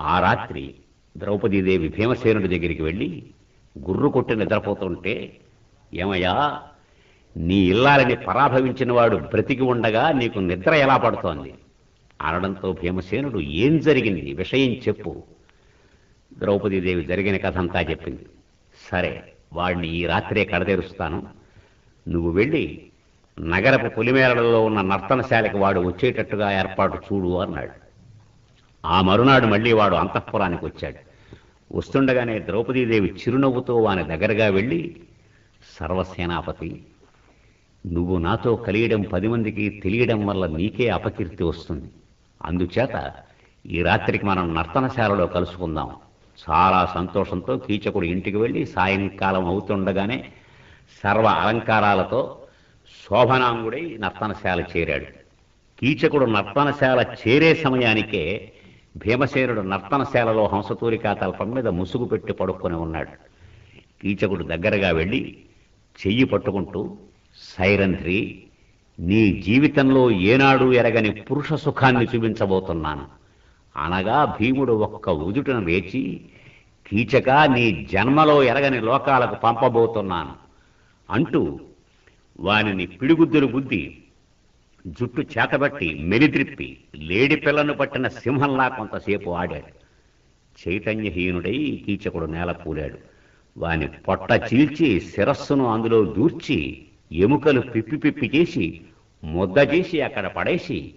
ఆ రాత్రి ద్రౌపదీదేవి భీమసేనుడి దగ్గరికి వెళ్ళి గుర్రు కొట్టి నిద్రపోతుంటే ఏమయ్యా నీ ఇల్లాలని పరాభవించిన వాడు బ్రతికి ఉండగా నీకు నిద్ర ఎలా పడుతోంది? అనడంతో భీమసేనుడు ఏం జరిగింది? విషయం చెప్పు. ద్రౌపదీదేవి జరిగిన కథ అంతా చెప్పింది. సరే వాడిని ఈ రాత్రే కడతెరుస్తాను. నువ్వు వెళ్ళి నగరపు పులిమేరలలో ఉన్న నర్తనశాలకు వాడు వచ్చేటట్టుగా ఏర్పాటు చూడు అన్నాడు. ఆ మరునాడు మళ్ళీ వాడు అంతఃపురానికి వచ్చాడు. వస్తుండగానే ద్రౌపదీదేవి చిరునవ్వుతో వాని దగ్గరగా వెళ్ళి సర్వసేనాపతి నువ్వు నాతో కలియడం పది మందికి తెలియడం వల్ల నీకే అపకీర్తి వస్తుంది. అందుచేత ఈ రాత్రికి మనం నర్తనశాలలో కలుసుకుందాం. చాలా సంతోషంతో కీచకుడు ఇంటికి వెళ్ళి సాయంకాలం అవుతుండగానే సర్వ అలంకారాలతో శోభనాంగుడై నర్తనశాల చేరాడు. కీచకుడు నర్తనశాల చేరే సమయానికే భీమసేనుడు నర్తనశాలలో హంసతూరికా తల్పం మీద ముసుగు పెట్టి పడుకొని ఉన్నాడు. కీచకుడు దగ్గరగా వెళ్ళి చెయ్యి పట్టుకుంటూ సైరంధ్రి నీ జీవితంలో ఏనాడు ఎరగని పురుష సుఖాన్ని చూపించబోతున్నాను. అనగా భీముడు ఒక్క ఉదుటను లేచి కీచక నీ జన్మలో ఎరగని లోకాలకు పంపబోతున్నాను. అంటూ వానిని పిడిగుద్దులు బుద్ధి జుట్టు చేతబట్టి మెలిద్రిప్పి లేడి పిల్లను పట్టిన సింహంలా కొంతసేపు ఆడాడు. చైతన్యహీనుడై కీచకుడు నేల కూలాడు. వాని పొట్ట చీల్చి శిరస్సును అందులో దూర్చి ఎముకలు పిప్పి పిప్పి చేసి ముద్ద చేసి అక్కడ పడేసి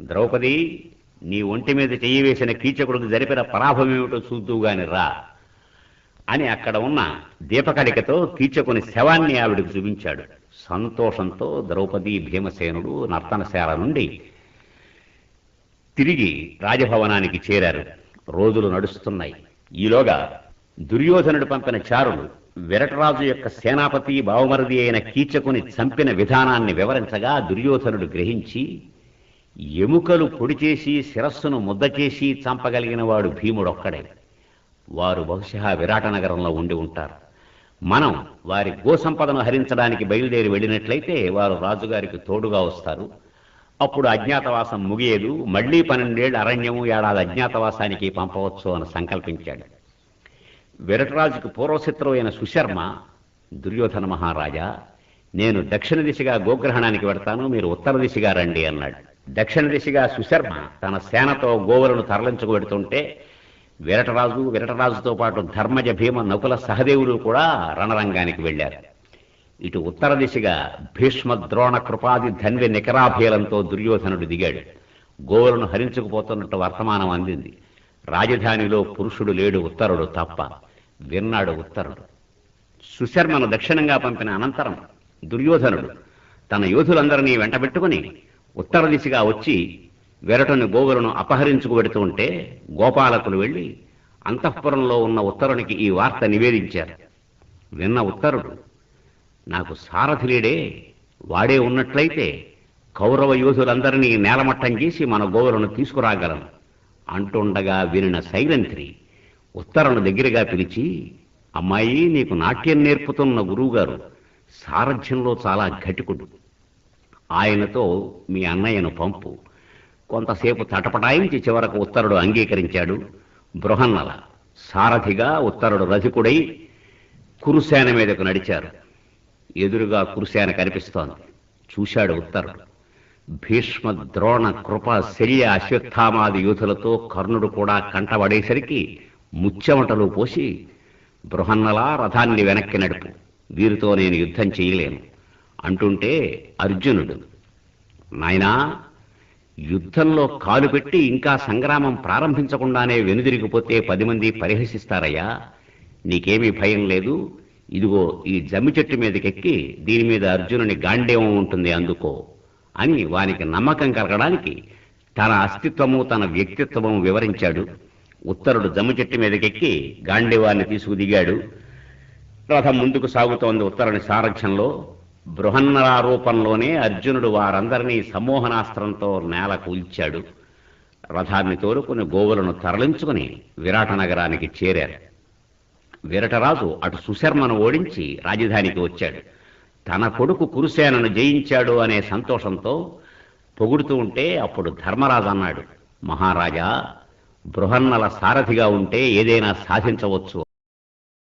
ద్రౌపది నీ ఒంటి మీద చెయ్యి వేసిన కీచకుడికి జరిపిన పరాభమేమిటో ఏమిటో చూద్దువుగాని రా అని అక్కడ ఉన్న దీపకడికతో కీచకుని శవాన్ని ఆవిడకు చూపించాడు. సంతోషంతో ద్రౌపది భీమసేనుడు నర్తనశాల నుండి తిరిగి రాజభవనానికి చేరారు. రోజులు నడుస్తున్నాయి. ఈలోగా దుర్యోధనుడు పంపిన చారులు విరటరాజు యొక్క సేనాపతి బావమరది అయిన కీచకుని చంపిన విధానాన్ని వివరించగా దుర్యోధనుడు గ్రహించి ఎముకలు పొడి చేసి శిరస్సును ముద్ద చేసి చంపగలిగిన వాడు భీముడొక్కడే. వారు బహుశా విరాట నగరంలో ఉండి ఉంటారు. మనం వారి గోసంపదను హరించడానికి బయలుదేరి వెళ్ళినట్లయితే వారు రాజుగారికి తోడుగా వస్తారు. అప్పుడు అజ్ఞాతవాసం ముగియదు. మళ్ళీ పన్నెండేళ్ళ అరణ్యము ఏడాది అజ్ఞాతవాసానికి పంపవచ్చు అని సంకల్పించాడు. విరటరాజుకు పూర్వశత్రువైన అయిన సుశర్మ దుర్యోధన మహారాజా నేను దక్షిణ దిశగా గోగ్రహణానికి వెడతాను మీరు ఉత్తర దిశగా రండి అన్నాడు. దక్షిణ దిశగా సుశర్మ తన సేనతో గోవులను తరలించుకు వెడుతుంటే విరటరాజు విరటరాజుతో పాటు ధర్మజ భీమ నకుల సహదేవులు కూడా రణరంగానికి వెళ్ళారు. ఇటు ఉత్తర దిశగా భీష్మ ద్రోణ కృపాది ధన్వి నికరాభేలంతో దుర్యోధనుడు దిగాడు. గోవులను హరించుకుపోతున్నట్టు వర్తమానం అందింది. రాజధానిలో పురుషుడు లేడు ఉత్తరుడు తప్ప విన్నాడు ఉత్తరుడు. సుశర్మను దక్షిణంగా పంపిన అనంతరం దుర్యోధనుడు తన యోధులందరినీ వెంటబెట్టుకుని ఉత్తర దిశగా వచ్చి వెరటని గోవులను అపహరించుకు పెడుతూ ఉంటే గోపాలకులు వెళ్ళి అంతఃపురంలో ఉన్న ఉత్తరునికి ఈ వార్త నివేదించారు. విన్న ఉత్తరుడు నాకు సారథి లేడే వాడే ఉన్నట్లయితే కౌరవ యోధులందరినీ నేలమట్టం చేసి మన గోవులను తీసుకురాగలను అంటుండగా వినిన శైలంత్రి ఉత్తరను దగ్గరగా పిలిచి అమ్మాయి నీకు నాట్యం నేర్పుతున్న గురువుగారు సారథ్యంలో చాలా ఘటికుడు. ఆయనతో మీ అన్నయ్యను పంపు. కొంతసేపు తటపటాయించి చివరకు ఉత్తరుడు అంగీకరించాడు. బృహన్నల సారథిగా ఉత్తరుడు రథికుడై కురుసేన మీదకు నడిచారు. ఎదురుగా కురుసేన కనిపిస్తోంది. చూశాడు ఉత్తరుడు. భీష్మ ద్రోణ కృప శల్య అశ్వత్థామాది యూథులతో కర్ణుడు కూడా కంటబడేసరికి ముచ్చెమటలు పోసి బృహన్నలా రథాన్ని వెనక్కి నడుపు. వీరితో నేను యుద్ధం చేయలేను. అంటుంటే అర్జునుడు నాయనా యుద్ధంలో కాలు పెట్టి ఇంకా సంగ్రామం ప్రారంభించకుండానే వెనుదిరిగిపోతే పది మంది పరిహసిస్తారయ్యా. నీకేమీ భయం లేదు. ఇదిగో ఈ జమ్మి చెట్టు మీదకెక్కి దీని మీద అర్జునుని గాండేవం ఉంటుంది అందుకో అని వానికి నమ్మకం కలగడానికి తన అస్తిత్వము తన వ్యక్తిత్వము వివరించాడు. ఉత్తరుడు జమ్మి చెట్టు మీదకెక్కి గాండేవాన్ని తీసుకు దిగాడు రథం ముందుకు సాగుతోంది ఉత్తరుని సారథ్యంలో. బృహన్నరారూపంలోనే అర్జునుడు వారందరినీ సమ్మోహనాస్త్రంతో నేల కూల్చాడు. రథాన్ని తోలుకుని గోవులను తరలించుకుని విరాట నగరానికి చేరారు. విరటరాజు అటు సుశర్మను ఓడించి రాజధానికి వచ్చాడు. తన కొడుకు కురుసేనను జయించాడు అనే సంతోషంతో పొగుడుతూ ఉంటే అప్పుడు ధర్మరాజు అన్నాడు మహారాజా బృహన్నల సారథిగా ఉంటే ఏదైనా సాధించవచ్చు.